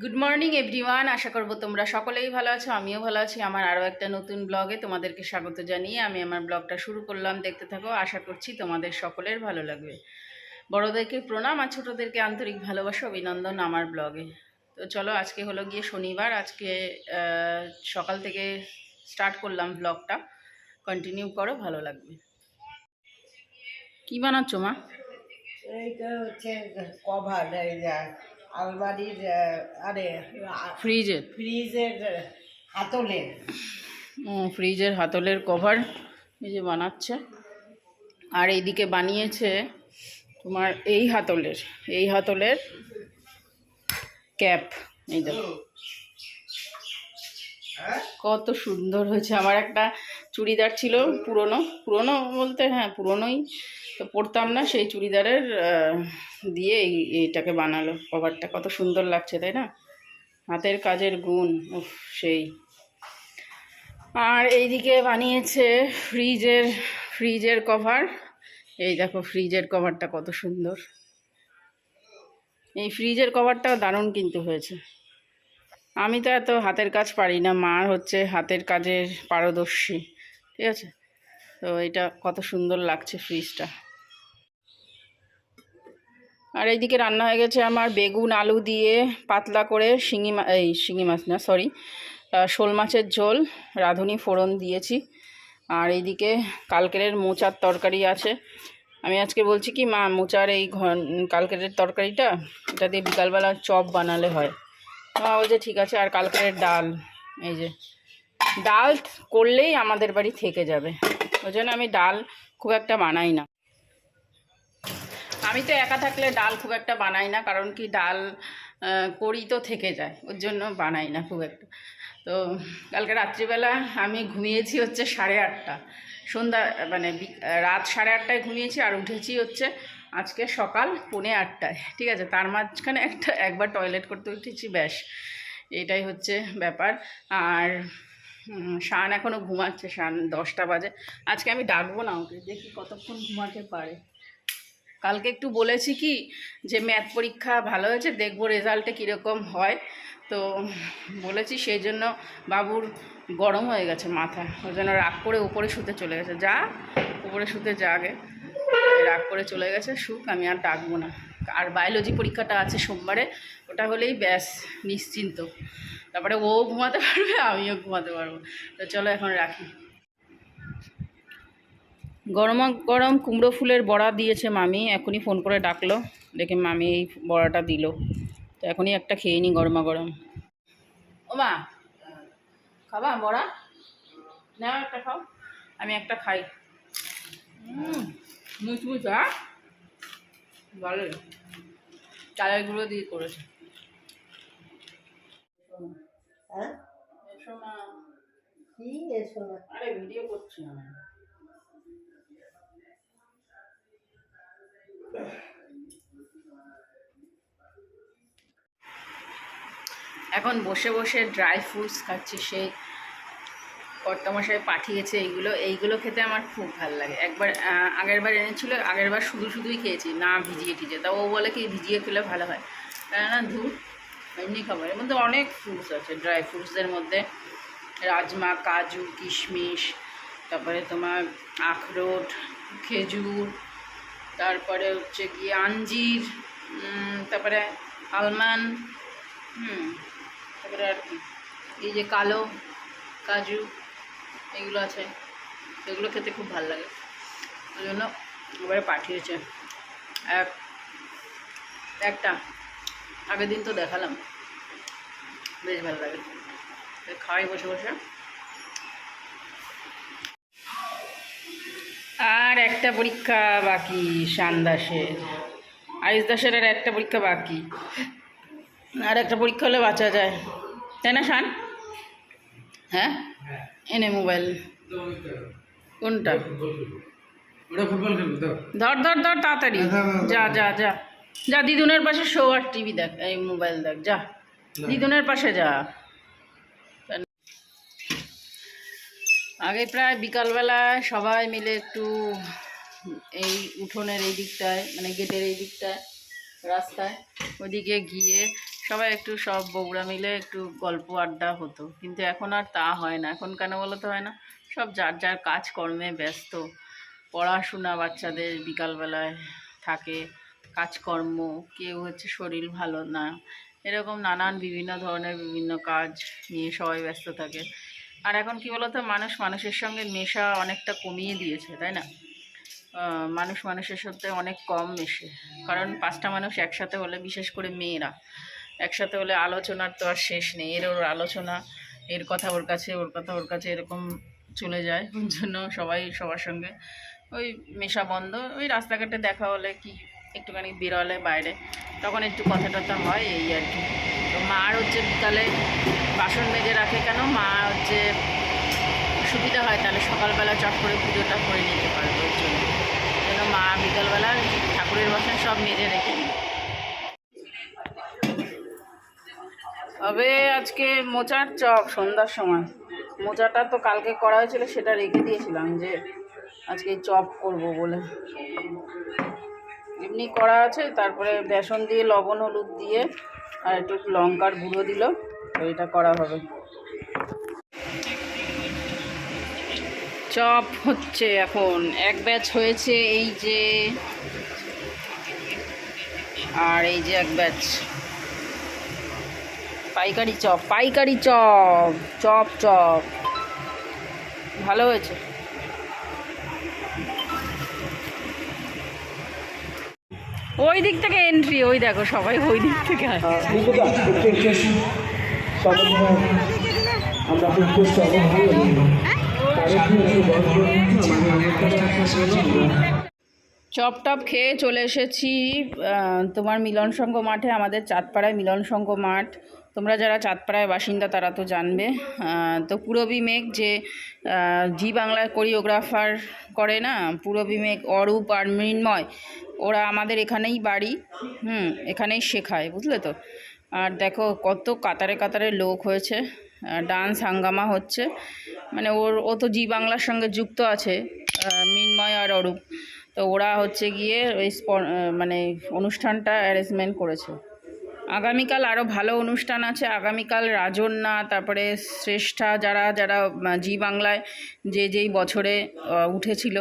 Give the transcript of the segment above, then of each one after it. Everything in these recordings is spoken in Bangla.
গুড মর্নিং এভরিওয়ান আশা করব তোমরা সকলেই ভালো আছো, আমিও ভালো আছি। আমার আরও একটা নতুন ব্লগে তোমাদেরকে স্বাগত জানিয়ে আমি আমার ব্লগটা শুরু করলাম। দেখতে থাকো, আশা করছি তোমাদের সকলের ভালো লাগবে। বড়োদেরকে প্রণাম আর ছোটোদেরকে আন্তরিক ভালোবাসা, অভিনন্দন আমার ব্লগে। তো চলো, আজকে হলো গিয়ে শনিবার। আজকে সকাল থেকে স্টার্ট করলাম ব্লগটা। কন্টিনিউ করো, ভালো লাগবে। কী বানাচ্ছো মা? এইটা হচ্ছে কভার আলমারির আরে ফ্রিজের ফ্রিজের হাতলের ফ্রিজের হাতলের কভার এই যে বানাচ্ছে। আর এইদিকে বানিয়েছে তোমার এই হাতলের এই হাতলের ক্যাপ। এই দেখো। কত সুন্দর হয়েছে। আমার একটা চুড়িদার ছিল পুরনো পুরনো বলতে হ্যাঁ পুরনোই। তো পরতাম না, সেই চুড়িদারের দিয়ে এই, এইটাকে বানালো। কভারটা কত সুন্দর লাগছে, তাই না? হাতের কাজের গুণ, উফ, সেই। আর এইদিকে বানিয়েছে ফ্রিজের ফ্রিজের কভার এই দেখো, ফ্রিজের কভারটা কত সুন্দর। এই ফ্রিজের কভারটাও দারুণ কিন্তু হয়েছে। আমি তো এত হাতের কাজ পারি না, মা হচ্ছে হাতের কাজের পারদর্শী, ঠিক আছে? তো এটা কত সুন্দর লাগছে ফ্রিজটা। আর এইদিকে রান্না হয়ে গেছে আমার বেগুন, আলু দিয়ে পাতলা করে শিঙি মা এই শিঙি মাছ না সরি শোল মাছের ঝোল, রাঁধুনি ফোড়ন দিয়েছি। আর এইদিকে কালকেরের মোচার তরকারি আছে। আমি আজকে বলছি কি, মা, মোচার এই ঘন কালকেরের তরকারিটা, এটা দিয়ে বিকালবেলা চপ বানালে হয়। মা বলছে ঠিক আছে, আর কালকেরের ডাল। এই যে, ডাল করলেই আমাদের বাড়ি থেকে যাবে। ওই জন্য আমি ডাল খুব একটা বানাই না। আমি তো একা থাকলে ডাল খুব একটা বানাই না, কারণ কি ডাল করি তো থেকে যায়, ওর জন্য বানাই না খুব একটা। তো কালকে রাত্রিবেলা আমি ঘুমিয়েছি হচ্ছে সাড়ে আটটা। সন্ধ্যা মানে রাত সাড়ে আটটায় ঘুমিয়েছি আর উঠেছি হচ্ছে আজকে সকাল পৌনে আটটায়, ঠিক আছে? তার মাঝখানে একটা, একবার টয়লেট করতে উঠেছি, ব্যাস। এটাই হচ্ছে ব্যাপার। আর শান এখনও ঘুমাচ্ছে, শান দশটা বাজে। আজকে আমি ডাকবো না ওকে, দেখি কতক্ষণ ঘুমাতে পারে। কালকে একটু বলেছি কি যে ম্যাথ পরীক্ষা ভালো হয়েছে, দেখব রেজাল্টে কীরকম হয়। তো বলেছি সেই জন্য বাবুর গরম হয়ে গেছে মাথা, ওই জন্য রাগ করে উপরে শুতে চলে গেছে। যা, উপরে শুতে যা আগে। রাগ করে চলে গেছে সুখ আমি আর ডাকবো না। আর বায়োলজি পরীক্ষাটা আছে সোমবারে, ওটা হলেই ব্যাস, নিশ্চিন্ত। তারপরে ও ঘুমাতে পারবে, আমিও ঘুমাতে পারব। তো চলো এখন রাখি। গরমা গরম কুমড়ো ফুলের বড়া দিয়েছে মামি এখনই ফোন করে ডাকলো দেখে মামি এই বড়াটা দিল। তো এখনই একটা খেয়ে নি গরমা গরম। ও মা খাবা বড়া? নাও একটা খাও আমি একটা খাই। মুচমুচ হ্যাঁ ভালো। চালের গুঁড়ো দিয়ে করেছে। হ্যাঁ? এসো না কি এসো না আরে ভিডিও করছি আমি এখন বসে বসে ড্রাই ফ্রুটস খাচ্ছি সেই কর্তামশাই পাঠিয়েছে এইগুলো। এইগুলো খেতে আমার খুব ভালো লাগে। একবার আহ, আগের বার এনেছিল আগের বার শুধু শুধুই খেয়েছি না ভিজিয়ে টিজিয়ে তা ও বলে কি ভিজিয়ে খেলে ভালো হয়। কেননা ধূপ এমনি খাবার। এর মধ্যে অনেক ফ্রুটস আছে ড্রাই ফ্রুটসদের মধ্যে রাজমা কাজু কিশমিশ তারপরে তোমার আখরোট খেজুর তারপরে হচ্ছে গিয়ে আঞ্জির তারপরে আলমন্ড হুম, তারপরে আর কি। এই যে কালো, কাজু, এগুলো আছে, এগুলো খেতে খুব ভালো লাগে। ওই জন্য এবারে পাঠিয়েছে। এক, একটা, আগের দিন তো দেখালাম। বেশ ভালো লাগে। খাই বসে বসে। আর একটা পরীক্ষা বাকি শান দাসের। আয়ুষ দাসের আর একটা পরীক্ষা বাকি। আর একটা পরীক্ষা হলে বাঁচা যায়। তাই না শান? হ্যাঁ? এনে মোবাইল। কোনটা? ধর। ধর ধর তাড়াতাড়ি। যা যা যা। যা দিদুনের পাশে শো আর টিভি দেখ এই মোবাইল দেখ যা। দিদুনের পাশে যা। আগে প্রায় বিকালবেলায় সবাই মিলে একটু এই উঠোনের এই দিকটায় মানে গেটের এই দিকটায়, রাস্তায়, ওইদিকে গিয়ে সবাই একটু সব বউরা মিলে একটু গল্প আড্ডা হতো। কিন্তু এখন আর তা হয় না। এখন কেন বলো তো হয় না? সব যার যার কাজকর্মে ব্যস্ত। পড়াশোনা বাচ্চাদের বিকালবেলায় থাকে, কাজকর্ম, কেউ হচ্ছে শরীর ভালো না। এরকম নানান বিভিন্ন ধরনের বিভিন্ন কাজ নিয়ে সবাই ব্যস্ত থাকে। আর এখন কি বলতো, মানুষ মানুষের সঙ্গে মেশা অনেকটা কমিয়ে দিয়েছে, তাই না? মানুষ মানুষের সাথে অনেক কম মেশে। কারণ পাঁচটা মানুষ একসাথে হলে, বিশেষ করে মেয়েরা, একসাথে হলে আলোচনার তো আর শেষ নেই। এর ওর আলোচনা, এর কথা ওর কাছে, ওর কথা ওর কাছে এরকম চলে যায়। ওর জন্য সবাই সবার সঙ্গে ওই মেশা বন্ধ। ওই রাস্তাঘাটে দেখা হলে কি একটুখানি বেরোলে বাইরে, তখন একটু কথা টথা হয়, এই আর কি। তো মার হচ্ছে বিকালে বাসন মেজে রাখে কেন? মা হচ্ছে সুবিধা হয় তাহলে সকালবেলা চট করে পুজোটা করে নিতে পারবে ওই জন্য। জন্য মা বিকালবেলা ঠাকুরের বাসন সব মেজে রেখে তবে আজকে মোচার চপ সন্ধ্যার সময়। মোচাটা তো কালকে করা হয়েছিল, সেটা রেখে দিয়েছিলাম যে আজকে চপ করব বলে। এমনি করা আছে, তারপরে বেসন দিয়ে লবণ, হলুদ দিয়ে আর একটু লঙ্কার গুঁড়ো দিল। তো এটা করা হবে। চপ হচ্ছে এখন। এক ব্যাচ হয়েছে এই যে আর এই যে এক ব্যাচ। পাইকারি চপ পাইকারি চপ চপ চপ। ভালো হয়েছে। ওই দিক থেকে এন্ট্রি ওই দেখো সবাই ওই দিক থেকে আসছে। করে চপ টপ খেয়ে চলে এসেছি তোমার মিলন সংঘ মাঠে, আমাদের চাঁদপাড়ায় মিলন সংঘ মাঠ। তোমরা যারা চাঁদপাড়ায় বাসিন্দা, তারা তো জানবে। তো পুরবী মেঘ যে জি বাংলার কোরিওগ্রাফার করে না, পুরবী মেঘ অরূপ আর মৃন্ময়, ওরা আমাদের এখানেই বাড়ি, হুম, এখানেই শেখায়, বুঝলে তো? আর দেখো কত কাতারে কাতারে লোক হয়েছে ডান্স হাঙ্গামা হচ্ছে। মানে ওর, ও তো জি বাংলার সঙ্গে যুক্ত আছে মৃন্ময় আর অরূপ। তো ওরা হচ্ছে গিয়ে ওই মানে অনুষ্ঠানটা অ্যারেঞ্জমেন্ট করেছে। আগামীকাল আরও ভালো অনুষ্ঠান আছে। আগামীকাল রাজন্যা, তারপরে শ্রেষ্ঠা যারা যারা জি বাংলায় যে, যেই বছরে উঠেছিল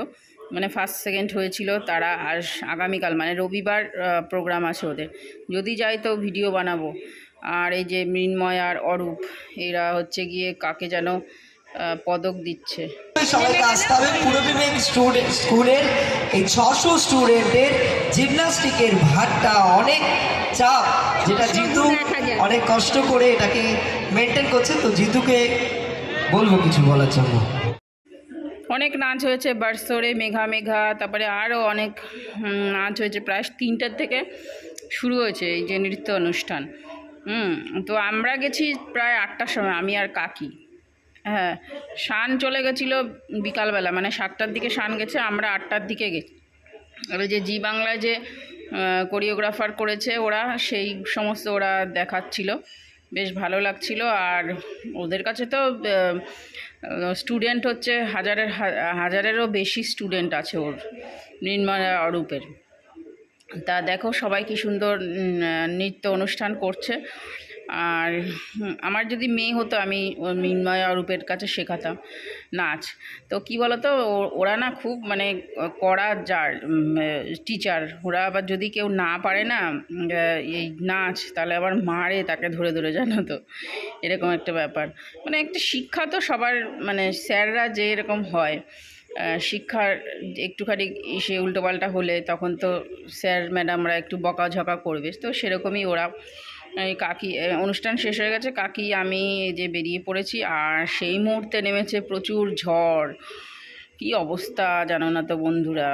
মানে ফার্স্ট সেকেন্ড হয়েছিল তারা আর আগামীকাল মানে রবিবার প্রোগ্রাম আছে ওদের। যদি যাই তো ভিডিও বানাবো। আর এই যে মৃন্ময় আর অরূপ এরা হচ্ছে গিয়ে কাকে যেন পদক দিচ্ছে। সবাইকে আসতে হবে। পূর্ববিবেক স্টুডেন্ট স্কুলের এই ছশো স্টুডেন্টের জিমনাস্টিকের ভারটা অনেক চাপ যেটা জিতু অনেক কষ্ট করে এটাকে মেনটেন করছে। তো জিতুকে বলব কিছু বলার জন্য। অনেক নাচ হয়েছে, বারসরে, মেঘা মেঘা, তারপরে আরও অনেক নাচ হয়েছে। প্রায় তিনটার থেকে শুরু হয়েছে এই যে নৃত্য অনুষ্ঠান। তো আমরা গেছি প্রায় আটটার সময়, আমি আর কাকি। হ্যাঁ শান চলে গেছিল বিকালবেলা মানে সাতটার দিকে শান গেছে, আমরা আটটার দিকে গেছি এবার যে জি বাংলায় যে কোরিওগ্রাফার করেছে ওরা, সেই সমস্ত ওরা দেখাচ্ছিল। বেশ ভালো লাগছিল। আর ওদের কাছে তো স্টুডেন্ট হচ্ছে হাজারের হাজারেরও বেশি স্টুডেন্ট আছে ওর নির্মাণ অরূপের। তা দেখো সবাই কি সুন্দর নৃত্য অনুষ্ঠান করছে। আর আমার যদি মেয়ে হতো, আমি মিন্ময় অরূপের কাছে শেখাতাম নাচ। তো কি বলতো ওরা না খুব মানে কড়া যার টিচার ওরা আবার যদি কেউ না পারে না এই নাচ, তাহলে আবার মারে তাকে ধরে ধরে, জানো তো? এরকম একটা ব্যাপার। মানে একটা শিক্ষা তো সবার মানে স্যাররা যে এরকম হয় শিক্ষার একটুখানি সে উল্টোপাল্টা হলে তখন তো স্যার, ম্যাডামরা একটু বকাঝকা করবে। তো সেরকমই ওরা কাকি অনুষ্ঠান শেষ হয়ে গেছে। কাকি, আমি যে বেরিয়ে পড়েছি আর সেই মুহূর্তে নেমেছে প্রচুর ঝড়। কি অবস্থা জানো না তো বন্ধুরা?